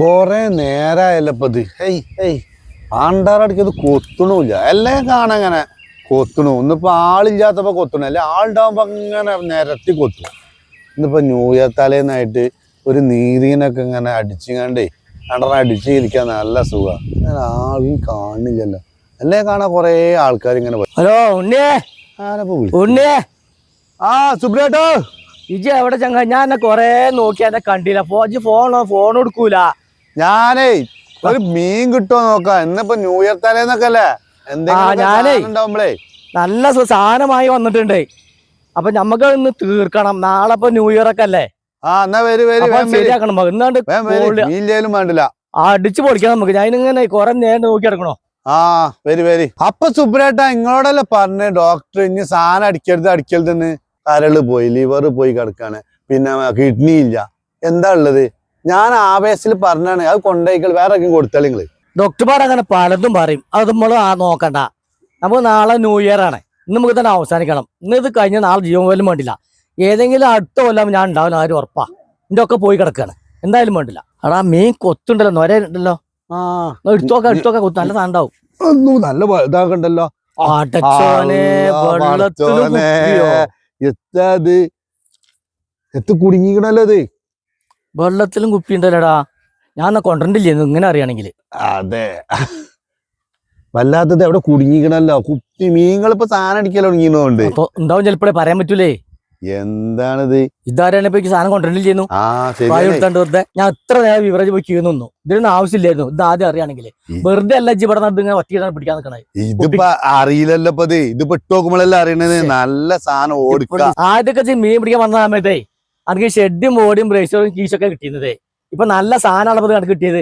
കൊറേ നേരായല്ലോ ഹെയ് ഹെയ്. ആണ്ടാറടിക്കത് കൊത്തണില്ല. എല്ലാം കാണങ്ങനെ കൊത്തണു. ഇന്നിപ്പോ ആളില്ലാത്തപ്പോ കൊത്തണു. അല്ലെ ആളുണ്ടാവുമ്പോ അങ്ങനെ നിരത്തി കൊത്തും. ഇന്നിപ്പോ ന്യൂ ഇയർ തലേന്നായിട്ട് ഒരു നീരീനൊക്കെ ഇങ്ങനെ അടിച്ചിങ്ങാണ്ടേ അടിച്ചു ഇരിക്കാൻ നല്ല സുഖമാണ് ആളും കാണില്ലല്ലോ എല്ലാം കാണാൻ കൊറേ ആൾക്കാർ ഇങ്ങനെ. ഹലോ ഉണ്ണിയേ. ഉണ്ണിയേ. ആ സുബ്രേട്ടോ. ഇജ് എവിടെ ചങ്ങ ഞാൻ എന്നെ കൊറേ നോക്കി എന്നെ കണ്ടില്ല. ഫോ ഇജ്ജ് ഫോണോ ഫോൺ കൊടുക്കൂല ഞാനേ ഒരു മീൻ കിട്ടുമോ നോക്കാം. ഇന്നിപ്പോ ന്യൂ ഇയർ തലേന്നൊക്കെ അല്ലേ? എന്തെങ്കിലും നല്ല സാധനമായി വന്നിട്ടുണ്ട്. അപ്പൊ നമ്മക്ക് ഇന്ന് തീർക്കണം. നാളെ ഇപ്പൊ ന്യൂ ഇയർ ഒക്കെ അല്ലേ? ആ എന്നാ വരി വരി ശരിയാക്കണം ഇന്നാണ്ട് മീനില്ലേലും വേണ്ടില്ല. അടിച്ചു പൊളിക്കണം നമുക്ക്. ഞാൻ ഇങ്ങനെ കൊറേ നേരം നോക്കി എടുക്കണോ ആ വരി വരി. അപ്പൊ സുബ്രേട്ട നിങ്ങളോടല്ലേ പറഞ്ഞ ഡോക്ടർ ഇനി സാധനം അടിക്കരുത് അടിക്കരുതെന്ന് കരൾ പോയി ലിവർ പോയി കിടക്കാണ്. പിന്നെ കിഡ്നി ഇല്ല. എന്താ ഉള്ളത്? ഞാൻ ആവേശത്തിൽ പറഞ്ഞാണ് അത് കൊണ്ടുപോയിക്കൾ വേറെ ആർക്കും കൊടുത്താൽ നിങ്ങൾ. ഡോക്ടർമാർ അങ്ങനെ പലതും പറയും. അത് നമ്മൾ ആ നോക്കണ്ട. നമുക്ക് നാളെ ന്യൂ ഇയർ ആണ്. ഇന്ന് നമുക്ക് തന്നെ അവസാനിക്കണം. ഇന്ന് ഇത് കഴിഞ്ഞ നാളെ ജീവൻ പോലും വേണ്ടില്ല. ഏതെങ്കിലും അടുത്ത കൊല്ലം ഞാൻ ഉണ്ടാവില്ല ആരും ഉറപ്പാ. എന്റെ ഒക്കെ പോയി കിടക്കാണ്. എന്തായാലും വേണ്ടില്ല. എടാ മീൻ കൊത്തുണ്ടല്ലോ നൊര ഉണ്ടല്ലോ. ആ. എടുത്തോക്കെ എടുത്തോക്കെ കൊത്തു. നല്ല സാണ്ടാവും ഒന്നും നല്ല ഇതാക്കണ്ടല്ലോ? എത്താത് എത്ത് കുടുങ്ങിക്കണല്ലോ അത് വെള്ളത്തിലും കുപ്പി ഉണ്ടല്ലോടാ ഞാൻ എന്നാ കൊണ്ടില്ലേ ഇങ്ങനെ അറിയണെങ്കിൽ അതെ. വല്ലാത്തത് എവിടെ കുടുങ്ങിക്കണല്ലോ. കുപ്പി മീങ്ങളിപ്പോ സാധനം അടിക്കലോ തുടങ്ങിയതുകൊണ്ട്. അപ്പൊ ഉണ്ടാവും ചിലപ്പോഴേ പറയാൻ പറ്റൂലേ? എന്താണിത്? ഇതാരാണ് ഇപ്പൊ സാധനം ശരി എടുത്തോണ്ട് വെറുതെ ഞാൻ എത്ര നേരം വിവരം പോയി നിന്നു ഇതിനൊന്നും ആവശ്യമില്ലായിരുന്നു. ഇത് ആദ്യം അറിയാണെങ്കിൽ വെറുതെ അല്ല ജി ഇവിടെ നടന്ന് ഇങ്ങനെ ഒറ്റ പിടിക്കാൻ നിൽക്കണേ ഇതിപ്പോ അറിയില്ലല്ലോ ഇത്. ഇതിപ്പോ ഇട്ട് നോക്കുമ്പോഴല്ലേ അറിയണത്. നല്ല സാധനം ഓടിക്ക. ആദ്യമൊക്കെ മീൻ പിടിക്കാൻ വന്നതാമേ സമയത്തേ അനക്ക് ഷെഡും ബോഡിയും ബ്രേസറും കീശൊക്കെ കിട്ടിയത് ഇപ്പൊ നല്ല സാധനമാണ് കിട്ടിയത്.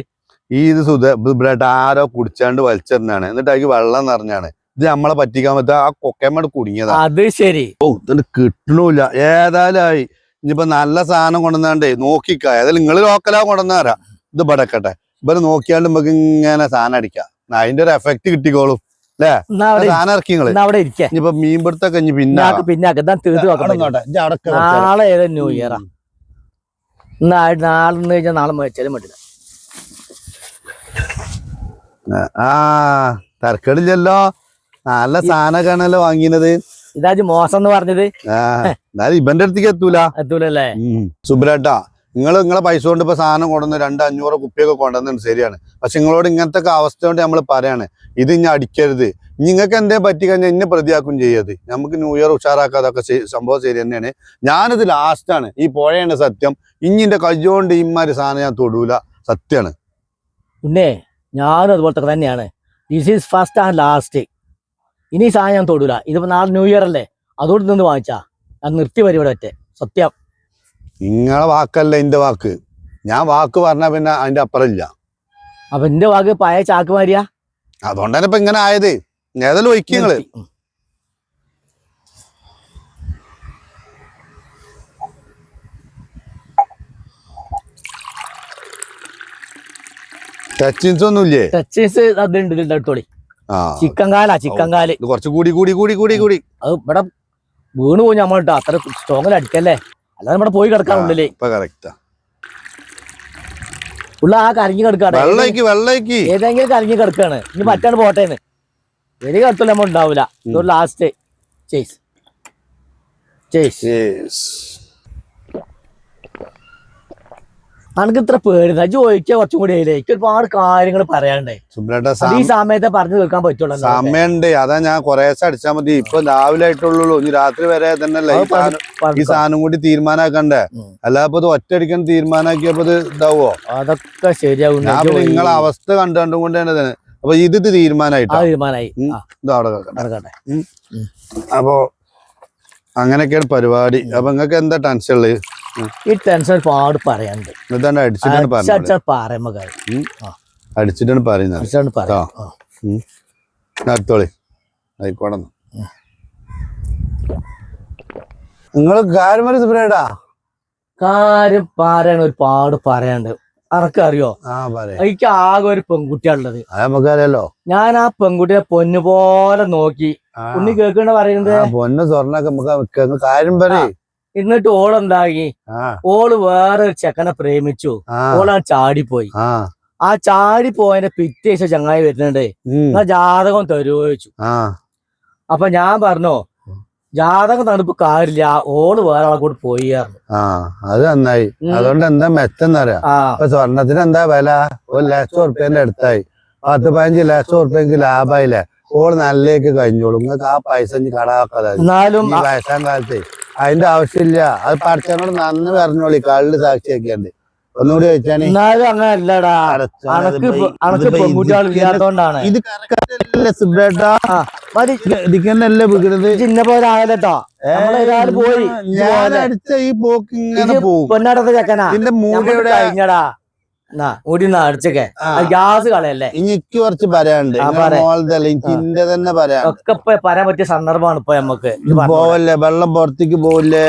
ഈ ഇത് സുധ ബ്രെഡ് ആരോ കുടിച്ചാണ്ട് വലിച്ചെറിഞ്ഞാണ് എന്നിട്ട് അതിക്ക് വെള്ളം നിറഞ്ഞാണ്. ഇത് നമ്മളെ പറ്റിക്കാൻ പറ്റാ ആ കൊക്കമ്മട് കുടുങ്ങിയതാ. അത് ശരി. ഓ ഇത് കിട്ടണില്ല. ഏതായാലായി. ഇനിയിപ്പോ നല്ല സാധനം കൊണ്ടുവന്നാണ്ടേ നോക്കിക്ക. ഏതായാലും നിങ്ങൾ ലോക്കലാ കൊണ്ടുവന്നാരാ ഇത് ബടക്കട്ടെ ഇവർ നോക്കിയാണ്ട് നമുക്ക് ഇങ്ങനെ സാധനം അടിക്കാം. അതിന്റെ ഒരു എഫക്ട് കിട്ടിക്കോളും. അവിടെ ഇരിക്കേ. ഇനിയിപ്പോ മീൻപിടുത്തൊക്കെ ഇനി പിന്നെ തീർത്ത് വെക്കണം നാളെ ഏതാ ന്യൂ ഇയറാ നാ നാളെ കഴിഞ്ഞാൽ പറ്റില്ല ആ തരക്കേടില്ലല്ലോ. നല്ല സാധനമൊക്കെയാണല്ലോ വാങ്ങിയത്. ഇതാ മോശം എന്ന് പറഞ്ഞത്. എന്നാലും ഇവന്റെ അടുത്തേക്ക് എത്തൂല. എത്തൂലല്ലേ? സുബ്രേട്ടാ. നിങ്ങൾ നിങ്ങളെ പൈസ കൊണ്ട് ഇപ്പൊ സാധനം കൊണ്ടുവന്ന് രണ്ട് അഞ്ഞൂറ് കുപ്പിയൊക്കെ കൊണ്ടുവന്നു ശരിയാണ്. പക്ഷെ നിങ്ങളോട് ഇങ്ങനത്തെ ഒക്കെ അവസ്ഥ കൊണ്ട് നമ്മൾ പറയാണ് ഇത് ഇനി അടിക്കരുത്. നിങ്ങൾക്ക് എന്തേ പറ്റി കഴിഞ്ഞാൽ ഇന്നെ പ്രതിയാക്കും ചെയ്യത് നമുക്ക് ന്യൂ ഇയർ ഉഷാറാക്കാതൊക്കെ സംഭവം ശരി തന്നെയാണ്. ഞാനിത് ലാസ്റ്റാണ് ഈ പുഴയാണ് സത്യം. ഇഞ്ഞിന്റെ കയ്യോണ്ട് ഇമ്മാര് സാധനം ഞാൻ തൊടൂല. സത്യാണ്. പിന്നെ ഞാനും അതുപോലത്തെ തന്നെയാണ്. This is first and last ഇനി സാധനം ഞാൻ തൊടൂല. ഇതിപ്പോ നാളെ ന്യൂ ഇയർ അല്ലേ? അതുകൊണ്ട് നിന്ന് വാങ്ങിച്ചാ. ഞാൻ നിർത്തി പരിപാടി ഒറ്റ. സത്യം. നിങ്ങളെ വാക്കല്ല എന്റെ വാക്ക്. ഞാൻ വാക്ക് പറഞ്ഞാ പിന്നെ അതിന്റെ അപ്പുറമില്ല. അപ്പൊ എന്റെ വാക്ക് പഴയ ചാക്ക് മാരിയാ? അതുകൊണ്ട് തന്നെ ഇപ്പൊ ഇങ്ങനെ ആയത്. ഏതായാലും ഒഴിക്കും നിങ്ങൾ. ടച്ചിങ്സ് ഒന്നും ഇല്ലേ? ടച്ചീസ് അതുണ്ട് ഇതിന്റെ ആ. ചിക്കൻ കാലാ ചിക്കൻ കാൽ. ഇത് കുറച്ച് കൂടി കൂടി കൂടി കൂടി കൂടി. അത് ഇവിടെ വീണ് പോയി നമ്മളിട്ടോ അത്ര സ്ട്രോങ്ങിൽ അടിക്കല്ലേ? അല്ലാതെ നമ്മുടെ പോയി കിടക്കാൻ ഉള്ളിൽ. ഇപ്പൊ കറക്റ്റാ ഉള്ള ആ കരഞ്ഞു കിടക്കാണ്. വെള്ളയ്ക്ക് വെള്ളയ്ക്ക്. ഏതെങ്കിലും കരഞ്ഞു കിടക്കാണ്. ഇനി പറ്റാണ്ട് പോട്ടേന്ന്. വലിയ കടത്തില്ല നമ്മൾ ഉണ്ടാവില്ല ലാസ്റ്റ് ലാസ്റ്റ് ചേസ് ചേസ് അനക്ക് ഇത്ര പേടി ചോദിക്കുക കുറച്ചും കൂടി ആയില്ലേ എനിക്ക് ഒരുപാട് കാര്യങ്ങൾ പറയാനുണ്ടേ. സുബ്രേട്ട അത് ഈ സമയത്തെ പറഞ്ഞു തീർക്കാൻ പറ്റുള്ളൂ. സമയണ്ട് അതാ ഞാൻ കുറേശ്ശെ അടിച്ചാ മതി. ഇപ്പൊ രാവിലെ ആയിട്ടുള്ളൂ. ഇനി രാത്രി വരെ തന്നെ ഈ സാധനം കൂടി തീരുമാനാക്കണ്ടേ? അല്ല അല്ലാതെ ഇത് ഒറ്റയടിക്കാൻ തീരുമാനാക്കിയപ്പോ ഇത് ഇതാവോ? അതൊക്കെ ശരിയാവും. നിങ്ങളെ അവസ്ഥ കണ്ടുകൊണ്ടും കൊണ്ട് തന്നെ തന്നെ. അപ്പൊ ഇത് ആ തീരുമാനമായി അപ്പൊ അങ്ങനെയൊക്കെയാണ് പരിപാടി. അപ്പൊ നിങ്ങക്ക് എന്താ ടെൻഷൻ ഉള്ളത്? ഈ ടെൻഷൻ ഒരുപാട് പറയാനുണ്ട്. അടിച്ചിട്ടാണ് പറയുന്നത് അടിച്ചാൽ പറയുമ്പോ അടിച്ചിട്ടാണ് പറയുന്നത്. അടിച്ചാണ് പറയാം ആ. അടുത്തോളി. ആയിക്കോട്ടെ നിങ്ങൾ കാര്യം സുബ്രേടാ കാര്യം പറയാൻ ഒരുപാട് പറയാണ്ട് അറക്കറിയോ എനിക്ക് ആകെ ഒരു പെൺകുട്ടിയാണുള്ളത്. നമുക്കറിയാലോ. ഞാൻ ആ പെൺകുട്ടിയെ പൊന്നു പോലെ നോക്കി. ഉണ്ണി കേൾക്കണ്ട പറയുന്നത്? പൊന്ന് സ്വർണൊക്കെ നമുക്ക്. കാര്യം പറയേ. എന്നിട്ട് ഓൾ ആ. ഓൾ വേറെ ഒരു ചെക്കനെ പ്രേമിച്ചു. ആ. ഓളാ ചാടിപ്പോയി. ആ. ചാടി പോയതിന്റെ പിറ്റേ ദിവസം ചങ്ങായി വരുന്നുണ്ട്. ആ എന്നാ ജാതകം തരുമോ ചോദിച്ചു അപ്പൊ ഞാൻ പറഞ്ഞു ജാതകം തണുപ്പ് കാര്യമില്ല ഓൾ വേറെ ആളെ കൂടെ പോയി ആ അത് നന്നായി. അതുകൊണ്ട് എന്താ മെച്ചെന്നറിയാം? ഇപ്പൊ സ്വർണത്തിന് എന്താ വില? ഒരു ലക്ഷം ഉറുപ്പ്യന്റെ അടുത്തായി. പത്ത് പതിനഞ്ച് ലക്ഷം ഉറുപ്പ്യക്ക് ലാഭമായില്ലേ ഓൾ നല്ലേക്ക് കഴിഞ്ഞോളൂ. നിങ്ങൾക്ക് ആ പൈസ കടാക്കാതെ. എന്നാലും വയസ്സാം കാലത്ത് അതിന്റെ ആവശ്യമില്ല. അത് പഠിച്ചവനോട് നന്ന് പറഞ്ഞോളി. കാളിൽ സാക്ഷിയാക്കിയാണ്ട് ഒന്നുകൂടി ചോദിച്ചാണ് എന്നാലും അങ്ങനെ അല്ലടാ. അനക്ക് ഇപ്പൊ- അനക്ക് പെൺകുട്ടികൾ ഇല്ലാത്തോണ്ടാണ് ഇത് കറക്റ്റല്ലേ സുബ്രേട്ടാ? ആ, മതി. ഇതിക്കന്നല്ലേ വീണത് ചിന്ന പോലെ ആകലട്ടോ നമ്മളേതായാലും പോയി ഞാൻ ഈ പോക്ക് ഇങ്ങനെ പോകും പൊന്നാടത്തെ ചെക്കനാ. ഇതിന്റെ മൂടെ കഴിഞ്ഞടാ. ഒന്ന് അടിച്ചൊക്കെ. ഗ്യാസ് കളയല്ലേ? എനിക്ക് കുറച്ച് പറയാനുണ്ട്. ഇന്റെ തന്നെ പറയാ ഒക്കെ ഇപ്പൊ പറയാൻ പറ്റിയ സന്ദർഭമാണ് ഇപ്പൊ നമുക്ക് ഇത് പോവല്ലേ വെള്ളം പുറത്തേക്ക് പോവില്ലേ?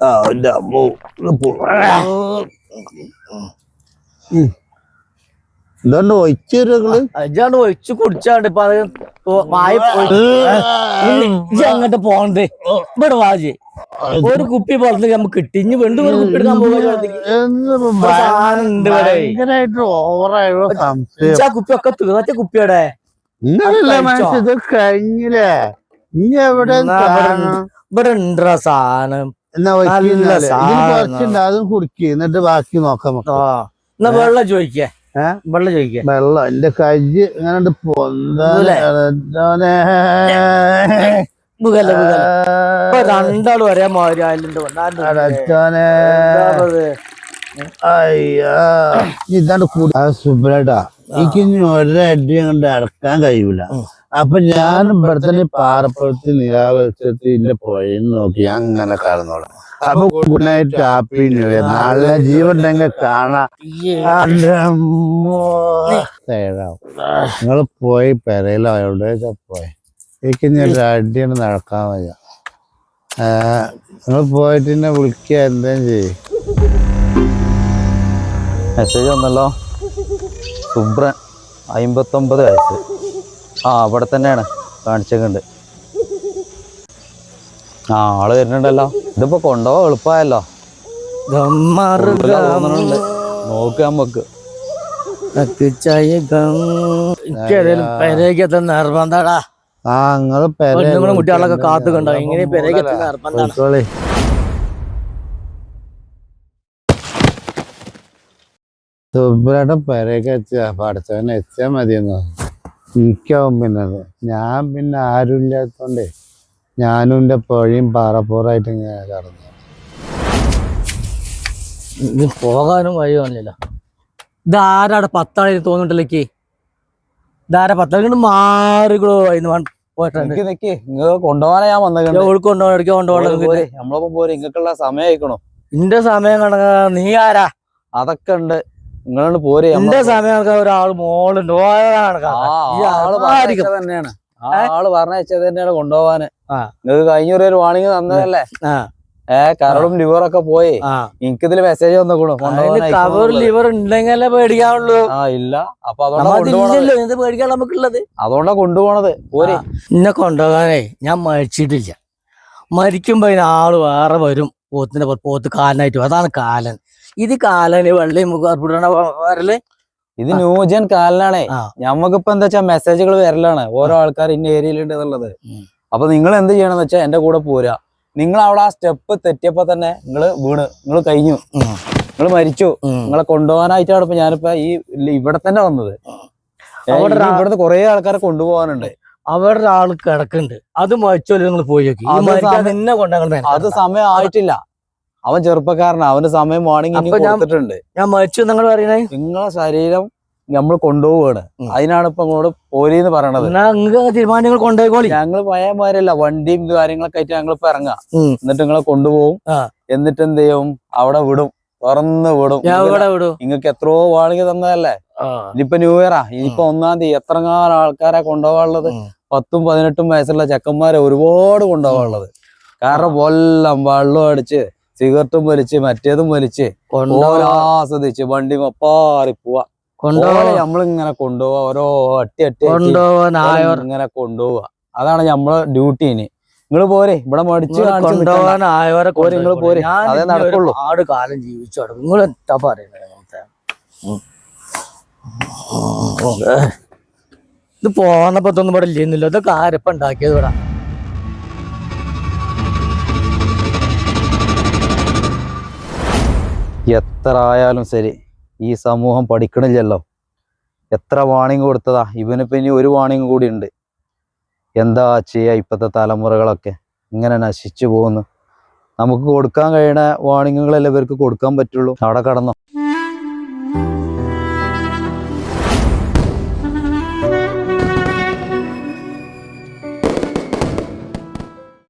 ആ എന്റെ അമ്മോ. ഇത് ഒഴിച്ചു ഒഴിച്ചേരുകൾ അജാണ്ട് ഒഴിച്ചു കുടിച്ചാണ്ട് ഇപ്പൊ അത് അങ്ങോട്ട് പോണത് ഇവിടെ വാജി ഒരു കുപ്പി പുറത്ത് നമുക്ക് കിട്ടി. ഇനി വീണ്ടും ഒരു കുപ്പി എടുക്കാൻ ഉണ്ട് ആ കുപ്പി ഒക്കെ തീർച്ച കുപ്പിയുടെ ഇത് കഴിഞ്ഞില്ലേ? ഇനി എവിടെ ഇവിടെ? ഇവിടെ സാധനം. എന്നാ. കുറച്ചുണ്ട് അതും കുടിക്കുക എന്നിട്ട് ബാക്കി നോക്കാം. എന്നാ വെള്ളം ചോദിക്കേ? വെള്ളം ചോദിക്കാം. വെള്ളം എന്റെ കയ്യ് ഇങ്ങനെ രണ്ടാളും അറിയാൻ മാതിരി അയ്യാ. ഇതാണ്ട് കൂടി. സുബ്രേട്ടാ എനിക്ക് ഒരടി അങ്ങോട്ട് അടക്കാൻ കഴിയൂല. അപ്പൊ ഞാൻ ഇവിടെ തന്നെ പാറപ്പുറത്ത് നിരാവരിച്ചിട്ട് ഇല്ല പോയെന്ന് നോക്കി. അങ്ങനെ കടന്നോളാം. അപ്പൊ good night happy new year. നല്ല ജീവൻ തന്നെ കാണാം. നിങ്ങൾ പോയി പെരയിലോ? എവിടെയൊക്കെ പോയി? എനിക്ക് ഞാൻ അടിയാണ് നടക്കാൻ വയ്യ. നിങ്ങൾ പോയിട്ട് എന്നെ വിളിക്കുക എന്തേലും ചെയ്യും. മെസ്സേജ് വന്നല്ലോ. സുബ്രൻ അമ്പത്തൊമ്പത് വയസ്സ്. ആ അവിടെ തന്നെയാണ്. കാണിച്ചേക്കുണ്ട്. ആ ആൾ വരുന്നുണ്ടല്ലോ. ഇതിപ്പോ കൊണ്ടുപോവാ എളുപ്പമായല്ലോ നോക്ക് നമുക്ക് നിർബന്ധാടാ. ആ നിങ്ങൾ കുട്ടികളൊക്കെ കാത്തു കണ്ടോ? ഇങ്ങനെ പെരേക്കെത്തുന്ന നിർബന്ധാണ് പോയിക്കോളി. സുബ്രേട്ടൻ പെരയൊക്കെ വെച്ച പഠിച്ചവനെ എത്തിയാ മതിയെന്നു എനിക്കാവും പിന്നെ അത്. ഞാൻ പിന്നെ ആരും ഇല്ലാത്തോണ്ടേ ഞാനും എന്റെ പുഴയും പാറപ്പുറമായിട്ട് ഇങ്ങനെ കടന്നു ഇത് പോകാനും വഴിയൊന്നുമില്ല ഇതാരാടെ പത്താളി തോന്നിട്ടില്ലേക്ക്? ഇതാരാ പത്താളി? കൊണ്ട് മാറികളോ ഇന്ന് കൊണ്ടുപോകാനാ ഞാൻ നമ്മളൊപ്പം പോരെ. ഇങ്ങക്കുള്ള സമയം അയക്കണോ ഇന്റെ സമയം കണക്കാ. നീ ആരാ? അതൊക്കെ ഉണ്ട്. നിങ്ങളോട് പോരെ. എന്റെ സമയം കണക്കാ. ഒരാൾ മോളുണ്ട്. ഓരോ ആ ആൾ ആയിരിക്കും. പറഞ്ഞത് തന്നെയാണ്. ആൾ പറഞ്ഞത് തന്നെയാണ് കൊണ്ടുപോവാന്. നിങ്ങൾക്ക് കഴിഞ്ഞ ഒരു വാണിങ് തന്നതല്ലേ ഏ കരളും ലിവറൊക്കെ പോയി. ആ. എനിക്കിതിൽ മെസ്സേജ് വന്നേക്കണു. കവർ ലിവർ ഉണ്ടെങ്കിലേ പേടിക്കാനുള്ളൂ ആ ഇല്ല. അപ്പൊ എന്ത് പേടിക്കാൻ നമുക്കുള്ളത്. അതുകൊണ്ടാ കൊണ്ടുപോണത്. പോരെ. എന്നെ കൊണ്ടുപോകാനേ ഞാൻ മരിച്ചിട്ടില്ല. മരിക്കുമ്പോ അതിന് ആൾ വേറെ വരും. പോത്തിന്റെ പോത്ത് കാലനായിട്ട് അതാണ് കാലൻ. ഇത് കാലന് വെള്ളയും മുഖർപ്പിടണ വരൽ. ഇത് ന്യൂജൻ കാലിനാണേ. ഞമ്മക്കിപ്പോ എന്താ വെച്ചാ മെസ്സേജുകൾ വരലാണ്. ഓരോ ആൾക്കാർ ഇന്ന ഏരിയയിലുണ്ട് എന്നുള്ളത്. അപ്പൊ നിങ്ങൾ എന്ത് ചെയ്യണമെന്ന് വെച്ചാൽ എന്റെ കൂടെ പോരാ. നിങ്ങൾ അവിടെ ആ സ്റ്റെപ്പ് തെറ്റിയപ്പോ തന്നെ നിങ്ങൾ വീണ്. നിങ്ങൾ കഴിഞ്ഞു. നിങ്ങൾ മരിച്ചു. നിങ്ങളെ കൊണ്ടുപോകാനായിട്ടാണ് ഇപ്പൊ ഞാനിപ്പോ ഈ ഇവിടെ തന്നെ വന്നത്. ഇവിടുത്തെ കുറെ ആൾക്കാരെ കൊണ്ടുപോകാനുണ്ട്. അവരുടെ ആൾ കിടക്കുന്നുണ്ട് അത് മരിച്ചോല്ലോ നിങ്ങൾ പോയി അത് സമയം ആയിട്ടില്ല അവൻ ചെറുപ്പക്കാരനാ അവന്റെ സമയം മോർണിംഗ് കൊടുത്തിട്ടുണ്ട്. ഞാൻ മരിച്ചു നിങ്ങൾ പറയണേ നിങ്ങളെ ശരീരം നമ്മൾ കൊണ്ടുപോവാണ്. അതിനാണ് ഇപ്പൊ അങ്ങോട്ട് പോരീന്ന് പറയണത്. തീരുമാനങ്ങൾ കൊണ്ടുപോയി കൊണ്ടുപോയിക്കോളി പോരല്ല പഴയമാരല്ല വണ്ടിയും കാര്യങ്ങളൊക്കെ ആയിട്ട് ഞങ്ങൾ ഇപ്പൊ ഇറങ്ങാം. എന്നിട്ട് നിങ്ങളെ കൊണ്ടുപോകും എന്നിട്ട് എന്ത് ചെയ്യും? അവിടെ വിടും. തുറന്ന് വിടും. വിടൂ. നിങ്ങൾക്ക് എത്രയോ വാണിക തന്നതല്ലേ? ഇനിയിപ്പൊ ന്യൂ ഇയറാ ഇനിയിപ്പൊ ഒന്നാം തീയതി എത്ര കാലം ആൾക്കാരെ കൊണ്ടുപോകാനുള്ളത്. പത്തും പതിനെട്ടും വയസ്സുള്ള ചെക്കന്മാരെ ഒരുപാട് കൊണ്ടുപോകാനുള്ളത്. കാരണം കൊല്ലം വെള്ളം അടിച്ച് സിഗരറ്റും വലിച്ച് മറ്റേതും വലിച്ച് ആസ്വദിച്ച് വണ്ടി മപ്പാറി പോവാ. കൊണ്ടുപോകാൻ നമ്മളിങ്ങനെ കൊണ്ടുപോവാ. ഓരോ അട്ടി അട്ടി കൊണ്ടുപോകാൻ ഇങ്ങനെ കൊണ്ടുപോവാ. അതാണ് നമ്മളെ ഡ്യൂട്ടി ഇനി. നിങ്ങൾ പോരെ. ഇവിടെ മടിച്ച്. കൊണ്ടുപോകാനായവരെ പോര്, നിങ്ങൾ പോരെ. അതേ നടക്കുള്ളൂ. ആട് കാലം ജീവിച്ചു തുടങ്ങും. നിങ്ങൾ എന്താ പറയുന്നത്. ഇത് പോന്നപ്പോ ഇതൊന്നും ഇവിടെ ഇല്ലെന്നില്ല. ഇതൊക്കെ ആരപ്പ ഉണ്ടാക്കിയത് ഇവിടെ? എത്ര ആയാലും ശരി ഈ സമൂഹം പഠിക്കണില്ലല്ലോ. എത്ര വാണിംഗ് കൊടുത്തതാ? ഇവനിപ്പോ ഇനി ഒരു വാണിംഗ് കൂടി ഉണ്ട്. എന്താ ചെയ്യുക ഇപ്പോഴത്തെ തലമുറകളൊക്കെ? ഇങ്ങനെ നശിച്ചു പോകുന്നു. നമുക്ക് കൊടുക്കാൻ കഴിയണ വാണിങ്ങുകളല്ലേ ഇവർക്ക് കൊടുക്കാൻ പറ്റുള്ളൂ? അവിടെ കടന്നോ.